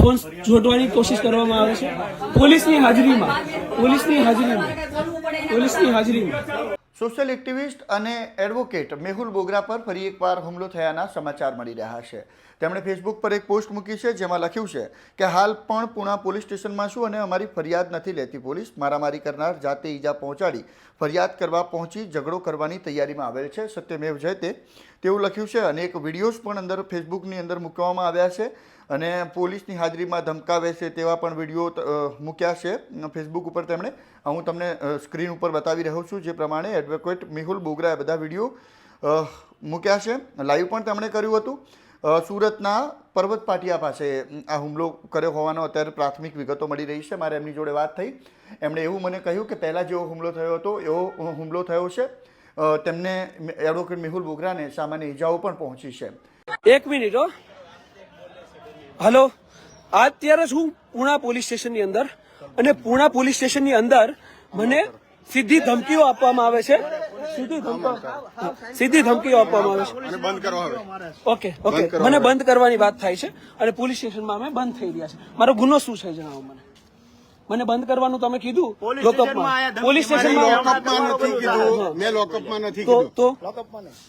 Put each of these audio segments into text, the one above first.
Phone જોડવાની કોશિશ કરવામાં આવે છે. પોલીસની હાજરીમાં પોલીસની હાજરીમાં પોલીસની હાજરીમાં. સોશિયલ એક્ટિવિસ્ટ અને એડવોકેટ મેહુલ બોગરા પર ફરી એકવાર હુમલો થયાના સમાચાર મળી રહ્યા છે. તેમણે ફેસબુક પર એક પોસ્ટ મૂકી છે જેમાં લખ્યું છે કે, હાલ પણ પુણા પોલીસ સ્ટેશનમાં છું અને અમારી ફરિયાદ નથી લેતી પોલીસ. મારામારી કરનાર જાતે ઈજા પહોંચાડી ફરિયાદ કરવા પહોંચી ઝઘડો કરવાની તૈયારીમાં આવેલ છે. સત્યમેવ જયતે તેવું લખ્યું છે. અને એક વિડીયોઝ પણ અંદર ફેસબુકની અંદર મૂકવામાં આવ્યા છે. અને પોલીસની હાજરીમાં ધમકાવે છે તેવા પણ વીડિયો મૂક્યા છે. ફેસબુક ઉપર તેમણે, હું તમને સ્ક્રીન ઉપર બતાવી રહ્યો છું જે પ્રમાણે એડવોકેટ મેહુલ બોગરાએ બધા વીડિયો મૂક્યા છે. લાઈવ પણ તેમણે કર્યું હતું. સુરતના પર્વત પાટિયા પાસે આ હુમલો કર્યો હોવાનો અત્યારે પ્રાથમિક વિગતો મળી રહી છે. મારે એમની જોડે વાત થઈ. એમણે એવું મને કહ્યું કે પહેલાં જેવો હુમલો થયો હતો, એવો હુમલો થયો છે. તેમને એડવોકેટ મેહુલ બોગરાને સામાન્ય ઈજાઓ પણ પહોંચી છે. એક મિનિટ હો. હલો. અત્યારે છું પુણા પોલીસ સ્ટેશનની અંદર અને પુણા પોલીસ સ્ટેશનની અંદર મને સીધી ધમકીઓ આપવામાં આવે છે. સીધી ધમકો સીધી ધમકીઓ આપવામાં આવે છે. અને બંધ કરો હવે. Okay okay. મને બંધ કરવાની વાત થાય છે અને પોલીસ સ્ટેશનમાં અમે બંધ થઈ રહ્યા છે. મારો ગુનો શું છે જણાવો મને? મને બંધ કરવાનું તમે કીધું? લોકઅપમાં પોલીસ સ્ટેશનમાં લોકઅપમાં નથી કીધું. મેં લોકઅપમાં નથી કીધું. તો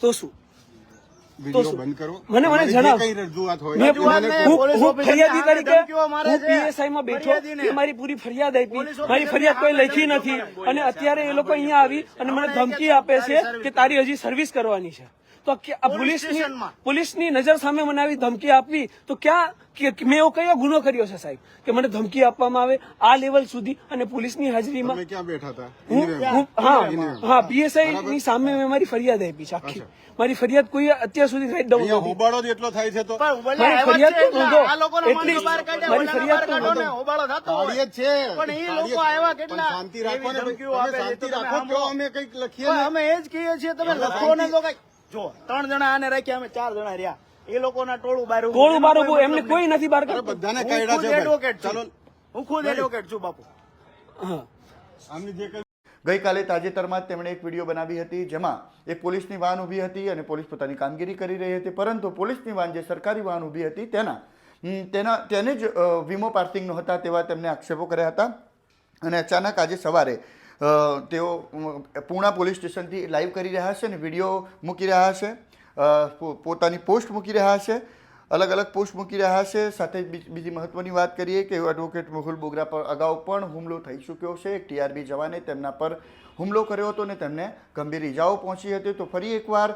તો શું? વીડિયો બંધ કરો. મને- મને તમારી કઈ રજૂઆત હોય. હું- પોલીસ હું ઓફિસરને ફરિયાદી તરીકે હું છે. માં બેઠો એ મારી પૂરી ફરિયાદ આપી. મારી ફરિયાદ કોઈ લખી નથી. અને અત્યારે એ લોકો અહીંયા આવી અને મને ધમકી આપે છે કે તારી હજી સર્વિસ કરવાની છે. તો પોલીસની પોલીસની નજર સામે મને આવી ધમકી આપવી તો ક્યાં કે- કે મેં એવો કયો ગુનો કર્યો છે સાહેબ? કે મને ધમકી આપવામાં આવે આ લેવલ સુધી અને પોલીસની હાજરીમાં ક્યાં બેઠા હતા? હું હું હા હા પીએસઆઈ ની સામે મેં મારી ફરિયાદ આપી છે આખી. મારી ફરિયાદ કોઈ અત્યાર સુધી રાઈટ ડાઉન હોબાળો જ એટલો થાય છે તો. મારી ફરિયાદ તો નોંધો. એટલી મારી ફરિયાદ તો નોંધો. હોબાળો થતો હોય. છે. પણ એ લોકો આવ્યા કેટલા શાંતિ રાખો શાંતિ રાખો અમે કંઈક લખીએ અમે એ જ કહીએ છીએ તમે લખો ને તો કઈ. જો ત્રણ જણા આને રાખ્યા અમે ચાર જણા રહ્યા. એ લોકોના ટોળું બાર ટોળું બાર ઉભું, એમને કોઈ નથી બાર બધાને કાયડા છે એડવોકેટ ચાલો. હું ખુદ એડવોકેટ છું બાપુ. આમની જે ગઈકાલે તાજેતરમાં જ તેમણે એક વીડિયો બનાવી હતી જેમાં એક પોલીસની વાન ઊભી હતી અને પોલીસ પોતાની કામગીરી કરી રહી હતી પરંતુ પોલીસની વાન જે સરકારી વાન ઊભી હતી તેના તેના તેને જ વીમો પાર્સિંગનો ન હતા તેવા તેમને આક્ષેપો કર્યા હતા. અને અચાનક આજે સવારે તેઓ પૂણા પોલીસ સ્ટેશનથી લાઈવ કરી રહ્યા છે અને વીડિયો મૂકી રહ્યા છે. પોતાની પોસ્ટ મૂકી રહ્યા છે. અલગ અલગ પોસ્ટ મૂકી રહ્યા છે. સાથે બીજ- મહત્વની વાત કરીએ કે એડવોકેટ મુહુલ બોગરા પર અગાઉ પણ હુમલો થઈ ચૂક્યો છે. એક ટીઆરબી જવાને તેમના પર હુમલો કર્યો હતો અને તેમને ગંભીર ઈજાઓ પહોંચી હતી. તો ફરી એકવાર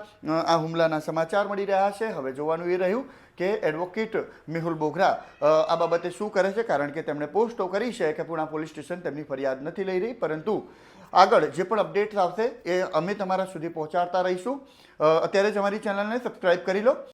આ હુમલાના સમાચાર મળી રહ્યા છે. હવે જોવાનું એ રહ્યું કે એડવોકેટ મેહુલ બોગરા આ બાબતે શું કરે છે? કારણ કે તેમણે પોસ્ટો કરી છે કે પૂણા પોલીસ સ્ટેશન તેમની ફરિયાદ નથી લઈ રહી. પરંતુ આગળ જે પણ અપડેટ્સ આવશે એ અમે તમારા સુધી પહોંચાડતા રહીશું. અત્યારે જ અમારી ચેનલને સબસ્ક્રાઈબ કરી લો.